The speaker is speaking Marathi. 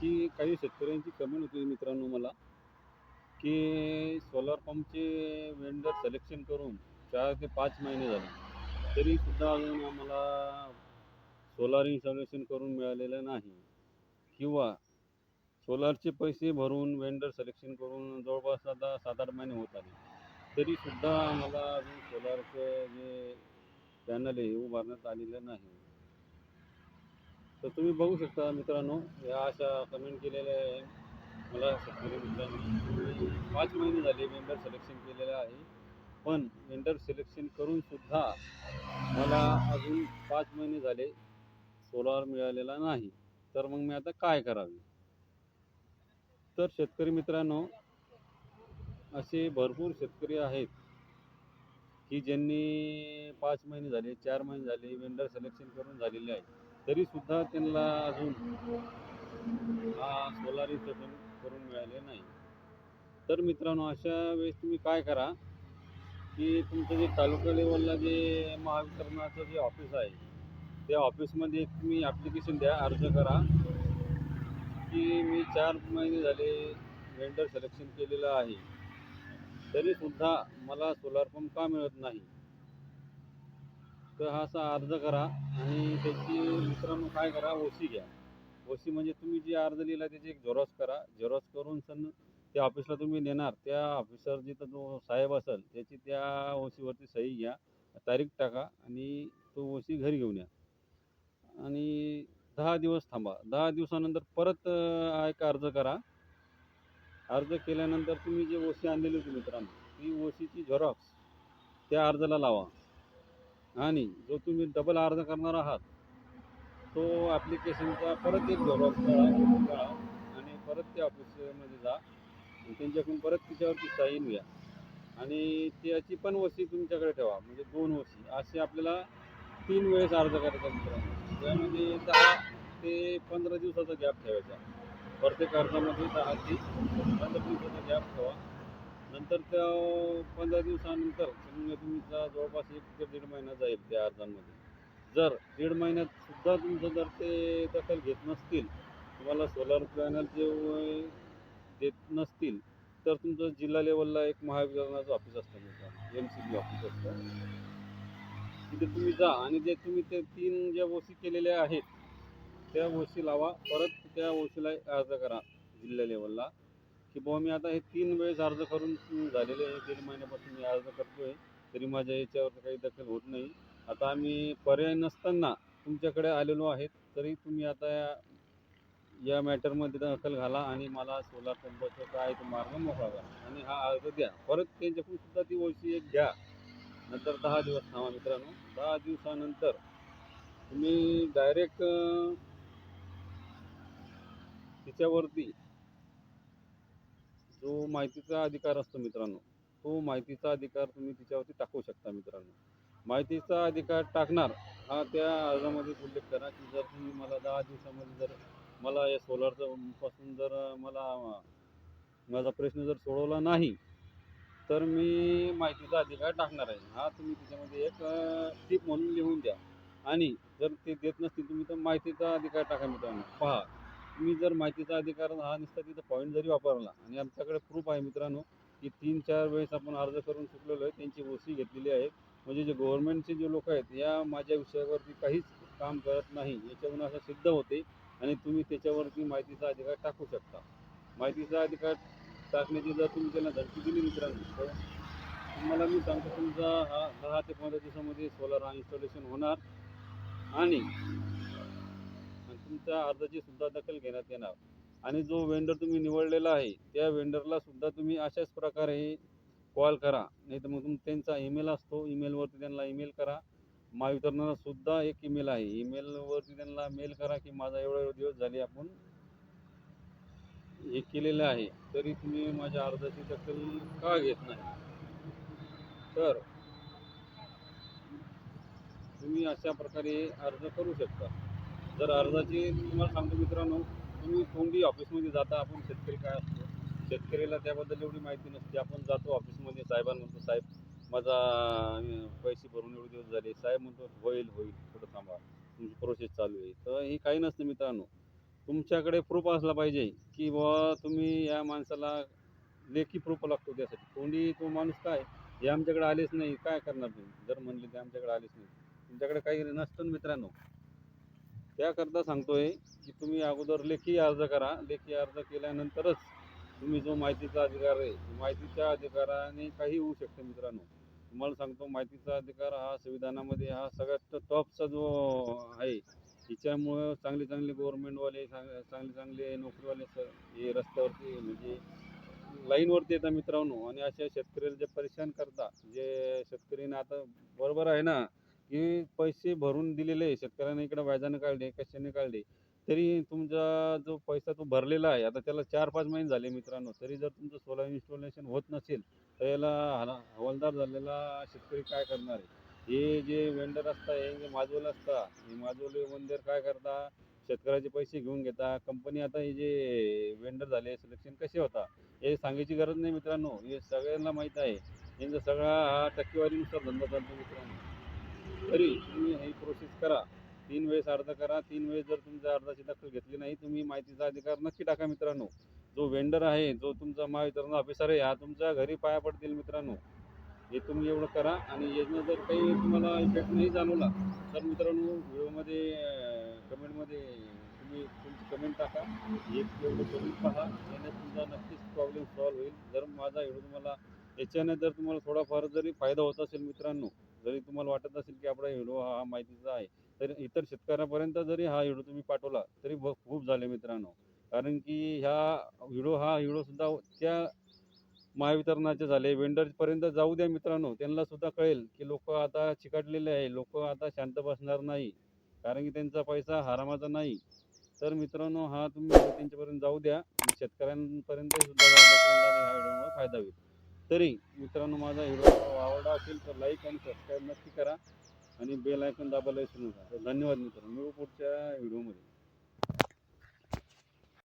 की काही शेतकऱ्यांची कमेंट होती मित्रांनो मला की सोलार पंपचे वेंडर सिलेक्शन करून चार ते पाच महिने झाले. तरी सुद्धा अजून आम्हाला सोलार इन्स्टॉलेशन करून मिळालेलं नाही. किंवा सोलारचे पैसे भरून वेंडर सिलेक्शन करून जवळपास आता सात आठ महिने होत आले. तरीसुद्धा आम्हाला अजून सोलारचं जे पॅनल आहे उभारण्यात आलेलं नाही. तर तुम्ही बघू शकता मित्रांनो या अशा कमेंट केलेल्या आहे. मला शेतकरी मित्रांनी पाच महिने झाले वेंडर सिलेक्शन केलेलं आहे. पण वेंडर सिलेक्शन करूनसुद्धा मला अजून पाच महिने झाले सोलार मिळालेला नाही. तर मग मी आता काय करावे? तर शेतकरी मित्रांनो असे भरपूर शेतकरी आहेत की ज्यांनी पाच महिने झाले चार महिने झाले वेंडर सिलेक्शन करून झालेले आहे तरी सुद्धा त्यांना अजून हा सोलार इन्स्टॉलेशन करून मिळाले नाही. तर मित्रांनो अशा वेळेस तुम्ही काय करा की तुमचं जे तालुका लेवलला जे महावितरणाचं जे ऑफिस आहे त्या ऑफिसमध्ये तुम्ही ॲप्लिकेशन द्या अर्ज करा की मी चार महिने झाले वेंडर सिलेक्शन केलेलं आहे. तरीसुद्धा मला सोलार पंप का मिळत नाही? तर हा असा अर्ज करा आणि त्याची मित्रांनो काय करा ओसी घ्या. ओसी म्हणजे तुम्ही जे अर्ज लिहिला त्याची एक झेरॉक्स करा. झेरॉक्स करून सन त्या ऑफिसला तुम्ही नेणार. त्या ऑफिसर जिथं जो साहेब असेल त्याची त्या ओसीवरती सही घ्या. तारीख टाका आणि तो ओसी घरी घेऊन या. आणि दहा दिवस थांबा. दहा दिवसानंतर परत एक अर्ज करा. अर्ज केल्यानंतर तुम्ही जे ओसी आणलेली होती मित्रांनो ती ओसीची झेरॉक्स त्या अर्जाला लावा. आणि जो तुम्ही डबल अर्ज करणार आहात तो ॲप्लिकेशनचा परत एक झेरॉक्स करा आणि परत त्या ऑफिसमध्ये जा. त्यांच्याकडून परत तिच्यावरती साईन घ्या. आणि त्याची पण वसी तुमच्याकडे ठेवा म्हणजे दोन वसी. असे आपल्याला तीन वेळेस अर्ज करायचा मित्रांनो. त्यामध्ये दहा ते पंधरा दिवसाचा गॅप ठेवायचा. प्रत्येक अर्जामध्ये दहा ते पंधरा दिवसाचा गॅप ठेवा. नंतर त्या पंधरा दिवसानंतर समजा तुमचा जवळपास एक ते दीड महिना जाईल त्या अर्जांमध्ये. जर दीड महिन्यात सुद्धा तुमचं जर ते दखल घेत नसतील तुम्हाला सोलार पॅनलचे देत नसतील तर तुमचं जिल्हा लेवलला एक महावितरणाचं ऑफिस असतं तुमचं एम सी बी ऑफिस असतं. तिथे तुम्ही जा आणि जे तुम्ही ते तीन ज्या ओसी केलेल्या आहेत त्या ओसी लावा. परत त्या ओसीला अर्ज करा जिल्हा लेवलला की बुवा मी आता हे तीन वेळेस अर्ज करून झालेले आहे दीड महिन्यापासून मी अर्ज करतोय तरी माझ्या याच्यावर काही दखल होत नाही. आता आम्ही पर्याय नसताना तुमच्याकडे आलेलो आहेत तरी तुम्ही आता या- या मॅटरमध्ये दखल घाला आणि मला सोलार पंपाचं काय तो मार्ग मोकळा करा आणि हा अर्ज द्या. परत त्यांच्याकडून सुद्धा ती ओळशी एक घ्या. नंतर दहा दिवस थांबा मित्रांनो. दहा दिवसानंतर तुम्ही डायरेक्ट तिच्यावरती जो माहितीचा अधिकार असतो मित्रांनो तो माहितीचा अधिकार तुम्ही तिच्यावरती टाकू शकता मित्रांनो. माहितीचा अधिकार टाकणार हा त्या अर्जामध्ये उल्लेख करा की जर तुम्ही मला दहा दिवसामध्ये जर मला या सोलारचं पासून जर मला माझा प्रश्न जर सोडवला नाही तर मी माहितीचा अधिकार टाकणार आहे. हा तुम्ही त्याच्यामध्ये एक टीप म्हणून लिहून द्या. आणि जर ते देत नसतील तुम्ही तर माहितीचा अधिकार टाका मित्रांनो. पहा तुम्ही जर माहितीचा अधिकार हा नुसता तिथं पॉईंट जरी वापरला आणि आमच्याकडे प्रूफ आहे मित्रांनो की तीन चार वेळेस आपण अर्ज करून चुकलेलो आहे त्यांची ओसी घेतलेली आहे. म्हणजे जे गव्हर्नमेंटचे जे लोक आहेत या माझ्या विषयावरती काहीच काम करत नाही याच्यावरून असं सिद्ध होते आणि तुम्ही त्याच्यावरती माहितीचा अधिकार टाकू शकता. माहितीचा अधिकार टाकण्याची जर तुम्ही त्यांना धडकी दिली मित्रांनो तर तुम्हाला मी सांगतो तुमचा हा दहा ते पंधरा दिवसामध्ये सोलार हा इन्स्टॉलेशन होणार. आणि तुमच्या अर्जाची सुद्धा दखल घेण्यात येणार. आणि जो वेंडर तुम्ही निवडलेला आहे त्या वेंडरला सुद्धा तुम्ही अशाच प्रकारे कॉल करा. नाही तर मग त्यांचा ईमेल असतो. ईमेलवरती त्यांना ईमेल करा. महावितरणाला सुद्धा एक ईमेल आहे. ईमेलवरती त्यांना मेल करा की माझा एवढा एवढे दिवस झाले आपण हे केलेलं आहे. तरी तुम्ही माझ्या अर्जाची दखल का घेत नाही? तर तुम्ही अशा प्रकारे अर्ज करू शकता. जर अर्जाची तुम्हाला सांगतो मित्रांनो तुम्ही कोणती ऑफिसमध्ये जाता आपण शेतकरी काय असतो? शेतकऱ्याला त्याबद्दल एवढी माहिती नसते आपण जातो ऑफिसमध्ये साहेबांना म्हणतो साहेब माझा पैसे भरून एवढे दिवस झाले. साहेब म्हणतो होईल होईल थोडं थांबा तुमची प्रोसेस चालू आहे. तर हे काही नसतं मित्रांनो. तुमच्याकडे प्रूफ असला पाहिजे की बुवा तुम्ही या माणसाला लेखी प्रूफ लागतो त्यासाठी. कोणी तो माणूस काय हे आमच्याकडे आलेच नाही काय करणार तुम्ही? जर म्हणले ते आमच्याकडे आलेच नाही. तुमच्याकडे काही नसतं मित्रांनो. त्याकरता सांगतोय की तुम्ही अगोदर लेखी अर्ज करा. लेखी अर्ज केल्यानंतरच तुम्ही जो माहितीचा अधिकार आहे माहितीच्या अधिकाराने काही होऊ शकते मित्रांनो. तुम्हाला सांगतो माहितीचा अधिकार हा संविधानामध्ये हा सगळ्यात टॉपचा जो आहे हिच्यामुळं चांगले चांगले गव्हर्नमेंटवाले चांगले चांगले नोकरीवाले स हे रस्त्यावरती म्हणजे लाईनवरती येतात मित्रांनो. आणि अशा शेतकऱ्याला जे परेशान करता जे शेतकरीने आता बरोबर आहे ना की पैसे भरून दिलेले आहे शेतकऱ्याने इकडे व्याजाने काढले कशाने काढले तरी तुमचा जो पैसा तो भरलेला आहे आता त्याला चार पाच महिने झाले मित्रांनो तरी जर तुमचं सोलार इन्स्टॉलेशन होत नसेल तर याला हवालदार झालेला शेतकरी काय करणार आहे? हे जे वेंडर असता हे जे माजवले असतात हे माजवले मंदिर काय करता? शेतकऱ्याचे पैसे घेऊन घेता. कंपनी आता हे जे वेंडर झाले सिलेक्शन कसे होता? हे सांगायची गरज नाही मित्रांनो हे सगळ्यांना माहीत आहे. यांचा सगळा हा टक्केवारीनुसार धंदा चालतो मित्रांनो. तरी तुम्ही ही प्रोसेस करा. तीन वेळेस अर्ज करा. तीन वेळेस जर तुमच्या अर्जाची दखल घेतली नाही तुम्ही माहितीचा अधिकार नक्की टाका मित्रांनो. जो वेंडर आहे जो तुमचा महावितरण ऑफिसर आहे हा तुमच्या घरी पाया पडतील मित्रांनो. हे तुम्ही एवढं करा आणि याच्यानं जर काही तुम्हाला इफेक्ट नाही जाणवला तर मित्रांनो व्हिडिओमध्ये कमेंटमध्ये तुम्ही तुमची कमेंट टाका. एक एवढं करून पहा. याने तुमचा नक्कीच प्रॉब्लेम सॉल्व्ह होईल. जर माझा व्हिडिओ तुम्हाला याच्याने जर तुम्हाला थोडाफार जरी फायदा होत असेल मित्रांनो जरी तुम्हाला वाटत असेल की आपला व्हिडिओ हा माहितीचा आहे तरी इतर शेतकऱ्यापर्यंत जरी हा व्हिडिओ तुम्ही पाठवला तरी खूप झाले मित्रांनो. कारण की ह्या व्हिडिओ हा व्हिडिओसुद्धा त्या महावितरणाचे झाले. वेंडरपर्यंत जाऊ द्या मित्रांनो त्यांना सुद्धा कळेल की लोक आता चिकटलेले आहे लोक आता शांत बसणार नाही कारण की त्यांचा पैसा हरामाचा नाही. तर मित्रांनो हा तुम्ही त्यांच्यापर्यंत जाऊ द्या. शेतकऱ्यांपर्यंत सुद्धा जाऊ व्हिडिओमुळे फायदा होईल. तरी मित्रांनो माझा व्हिडिओ आवडला असेल तर लाईक आणि सबस्क्राईब नक्की करा. आणि बेल आयकन दाबायला विसरू नका. धन्यवाद मित्रांनो. मी पुढच्या व्हिडिओमध्ये